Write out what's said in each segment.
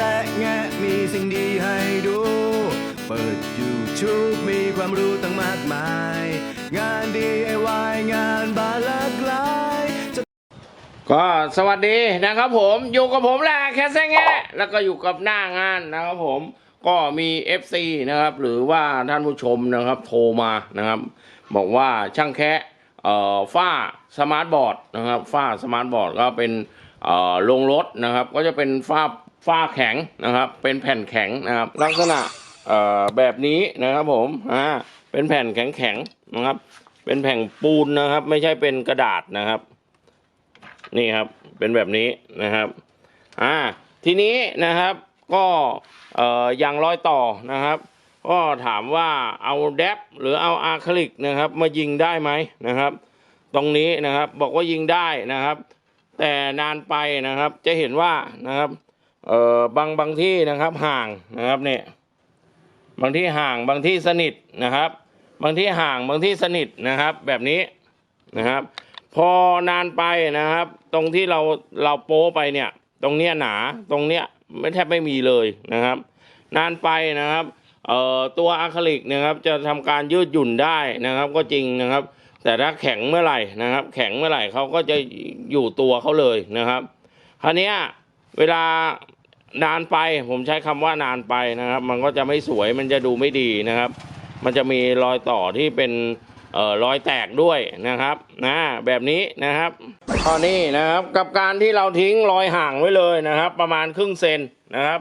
แซะแงะมีสิ่งดีให้ดู เปิด YouTube มีความรู้ตั้งมากมาย งาน DIY งานบานหลากหลาย ก็สวัสดีนะครับผมอยู่กับผมแหละแคสแซงแงะแล้วก็อยู่กับหน้างานนะครับผมก็มี FC นะครับ หรือว่าท่านผู้ชมนะครับโทรมานะครับ บอกว่าช่างแคะเอ่อฝ้าสมาร์ทบอร์ดนะครับฝ้าสมาร์ทบอร์ดก็เป็นเอ่อลงรถนะครับ ก็จะเป็นฝ้า ฝ้าแข็งนะครับ เป็นแผ่นแข็งนะครับ ลักษณะเอ่อแบบนี้นะครับผมอ่าเป็นแผ่นแข็งแข็งนะครับ เป็นแผ่นปูนนะครับ ไม่ใช่เป็นกระดาษนะครับ นี่ครับเป็นแบบนี้นะครับอ่าทีนี้นะครับก็เอ่ออย่างรอยต่อนะครับก็ถามว่าเอาแดบหรือเอาอะคริลิกนะครับ มายิงได้ไหมนะครับ ตรงนี้นะครับบอกว่ายิงได้นะครับ แต่นานไปนะครับจะเห็นว่านะครับ เอ่อบางบางที่นะครับห่างนะครับเนี่ยบางที่ห่างบางที่สนิทนะครับ บางที่ห่างบางที่สนิทนะครับ แบบนี้นะครับ พอนานไปนะครับ ตรงที่เราเราโป้ไปเนี่ย ตรงเนี้ยหนาตรงเนี้ยไม่แทบไม่มีเลยนะครับ นานไปนะครับเอ่อตัวอะคริลิกนะครับจะทำการยืดหยุ่นได้นะครับ ก็จริงนะครับ แต่ถ้าแข็งเมื่อไหร่นะครับ แข็งเมื่อไหร่เขาก็จะอยู่ตัวเขาเลยนะครับคราวเนี้ยเวลา นานไปผมใช้คำว่านานไปนะครับ มันก็จะไม่สวยมันจะดูไม่ดีนะครับ มันจะมีรอยต่อที่เป็นเอ่อรอยแตกด้วยนะครับนะแบบนี้นะครับข้อนี้นะครับกับการที่เราทิ้งรอยห่างไว้เลยนะครับ ประมาณครึ่งเซนนะครับ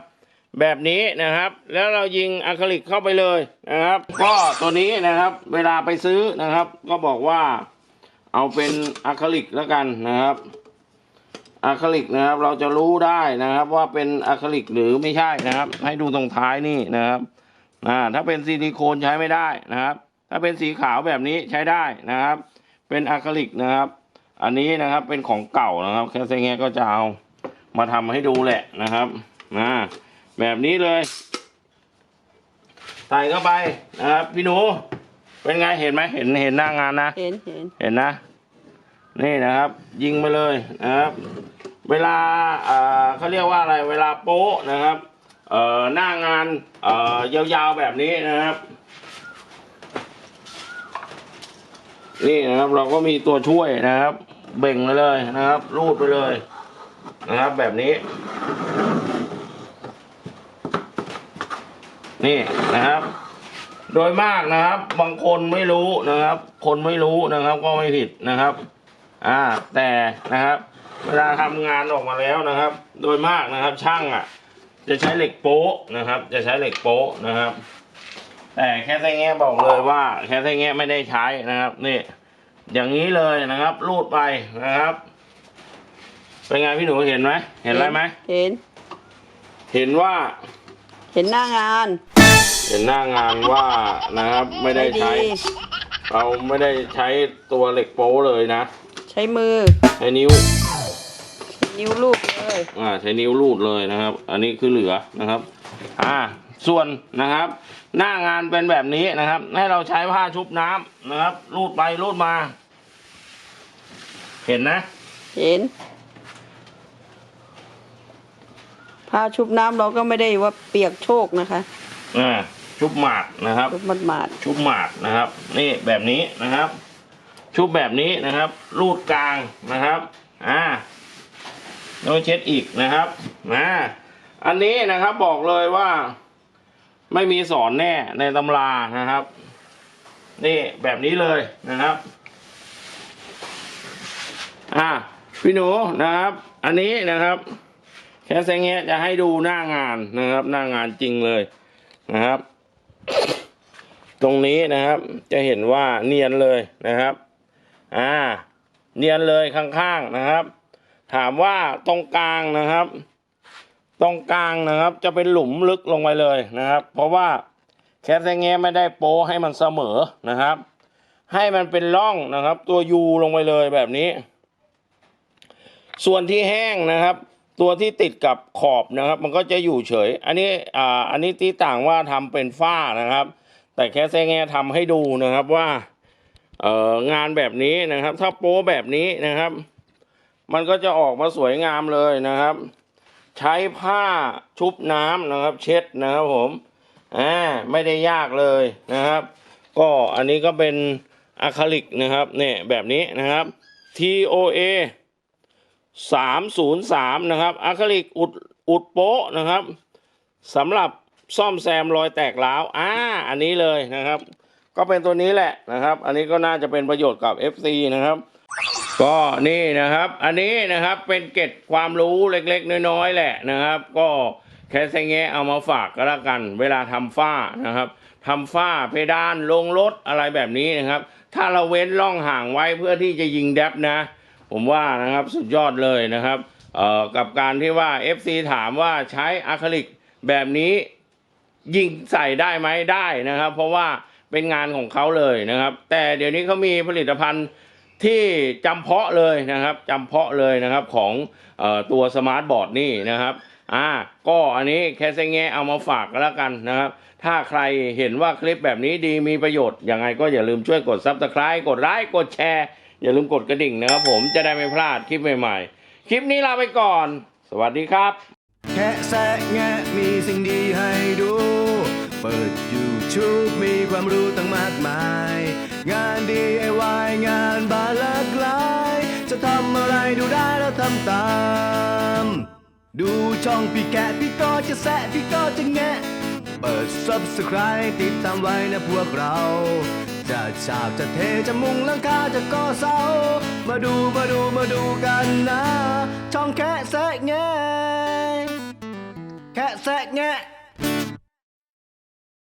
แบบนี้นะครับ แล้วเรายิงอะคริลิกเข้าไปเลยนะครับ ก็ตัวนี้นะครับ เวลาไปซื้อนะครับ ก็บอกว่าเอาเป็นอะคริลิกแล้วกันนะครับ อะคริลิกนะครับ เราจะรู้ได้นะครับว่าเป็นอะคริลิกหรือไม่ใช่นะครับ ให้ดูตรงท้ายนี่นะครับอ่าถ้าเป็นซิลิโคนใช้ไม่ได้นะครับ ถ้าเป็นสีขาวแบบนี้ใช้ได้นะครับ เป็นอะคริลิกนะครับ อันนี้นะครับเป็นของเก่านะครับแค่เซงแงก็จะเอามาทำให้ดูแหละนะครับอ่าแบบนี้เลยใส่เข้าไปนะครับพี่หนู เป็นไงเห็นไหมเห็นเห็นหน้างานนะ เห็นเห็นเห็นนะ นี่นะครับ ยิงไปเลยนะครับ เวลาเขาเรียกว่าอะไรเวลาโป๊ะนะครับหน้างานยาวๆแบบนี้นะครับ นี่นะครับเราก็มีตัวช่วยนะครับ เบ่งไปเลยนะครับ รูดไปเลยนะครับแบบนี้ นี่นะครับ โดยมากนะครับ บางคนไม่รู้นะครับ คนไม่รู้นะครับ ก็ไม่ผิดนะครับ อ่า แต่นะครับ เวลาทำงานออกมาแล้วนะครับ โดยมากนะครับ ช่างอะ จะใช้เหล็กโป๊ะนะครับ จะใช้เหล็กโป๊ะนะครับ แต่แค่ไส้แง่บอกเลยว่า แค่ไส้แง่ไม่ได้ใช้นะครับ นี่ อย่างนี้เลยนะครับรูดไปนะครับเป็นไงพี่หนูเห็นไหมเห็นอะไรไหมเห็น เห็นว่า เห็นหน้างาน เห็นหน้างานว่านะครับ ไม่ได้ใช้ เราไม่ได้ใช้ตัวเหล็กโป๊เลยนะใช้มือ ใช้นิ้ว นิ้วลูกเลย อ่าใช้นิ้วรูดเลยนะครับ อันนี้คือเหลือนะครับ อ่า ส่วนนะครับ หน้างานเป็นแบบนี้นะครับ ให้เราใช้ผ้าชุบน้ำนะครับ รูดไปรูดมา เห็นนะ เห็นผ้าชุบน้ำเราก็ไม่ได้ว่าเปียกโชกนะคะอ่าชุบหมาดนะครับ ชุบมัดหมาด ชุบหมาดนะครับ นี่แบบนี้นะครับ ชุบแบบนี้นะครับ รูดกลางนะครับอ่าต้องเช็ดอีกนะครับนะอันนี้นะครับบอกเลยว่าไม่มีสอนแน่ในตำรานะครับ นี่แบบนี้เลยนะครับ อ่าพี่หนูนะครับ อันนี้นะครับแค่แซงเงี้ยจะให้ดูหน้างานนะครับ หน้างานจริงเลยนะครับ ตรงนี้นะครับจะเห็นว่าเนียนเลยนะครับ อ่า เนียนเลยข้างๆนะครับ ถามว่าตรงกลางนะครับ ตรงกลางนะครับ จะเป็นหลุมลึกลงไปเลยนะครับ เพราะว่าแคสแงไม่ได้โป้ให้มันเสมอนะครับ ให้มันเป็นร่องนะครับ ตัวยูลงไปเลยแบบนี้ ส่วนที่แห้งนะครับ ตัวที่ติดกับขอบนะครับ มันก็จะอยู่เฉย อันนี้อ่าอันนี้ที่ต่างว่าทำเป็นฝ้านะครับ แต่แค่แซงแงทำให้ดูนะครับว่า เอ่องานแบบนี้นะครับ ถ้าโป๊แบบนี้นะครับ มันก็จะออกมาสวยงามเลยนะครับ ใช้ผ้าชุบน้ำนะครับ เช็ดนะครับผมอ่าไม่ได้ยากเลยนะครับ ก็อันนี้ก็เป็นอะคริลิกนะครับเนี่ยแบบนี้นะครับ TOA 303 นะครับอะคริลิกอุดอุดโป๊ะนะครับสำหรับซ่อมแซมรอยแตกร้าวอ่าอันนี้เลยนะครับ ก็เป็นตัวนี้แหละนะครับ อันนี้ก็น่าจะเป็นประโยชน์กับ FC นะครับ ก็นี่นะครับ อันนี้นะครับเป็นเก็ดความรู้เล็กๆ น้อยๆแหละนะครับ ก็แค่แงะเอามาฝากก็แล้วกัน เวลาทำฝ้านะครับทำฝ้าเพดานลงรถอะไรแบบนี้นะครับ ถ้าเราเว้นร่องห่างไว้เพื่อที่จะยิงแดบนะ ผมว่านะครับสุดยอดเลยนะครับเอ่อกับการที่ว่า FC ถามว่าใช้อะคริลิกแบบนี้ยิงใส่ได้ไหมได้นะครับ เพราะว่า เป็นงานของเขาเลยนะครับ แต่เดี๋ยวนี้เขามีผลิตภัณฑ์ที่จำเพาะเลยนะครับจำเพาะเลยนะครับของออตัวสมาร์ทบอร์ดนี่นะครับอ่าก็อันนี้แค่เซงแงะเอามาฝากก็แล้วกันนะครับ ถ้าใครเห็นว่าคลิปแบบนี้ดีมีประโยชน์ยังไงก็อย่าลืมช่วยกด Subscribe กดไลค์กดแชร์ อย่าลืมกดกระดิ่งนะครับผมจะได้ไม่พลาดคลิปใหม่ๆ คลิปนี้ลาไปก่อน สวัสดีครับ แค่แซะแงะมีสิ่งดีให้ดู เปิดยู YouTube มีความรู้ตั้งมากมาย งาน DIY งานบานหลากหลาย จะทำอะไรดูได้แล้วทำตาม ดูช่องพี่แกะพี่ก็จะแซะพี่ก็จะแงะ เปิด Subscribe ติดตามไว้นะพวกเรา จะฉาบจะเทจะมุงหลังคาจะก่อเสา มาดูมาดูมาดูกันนะ ช่องแค่แซะแงะแค่แซะแงะ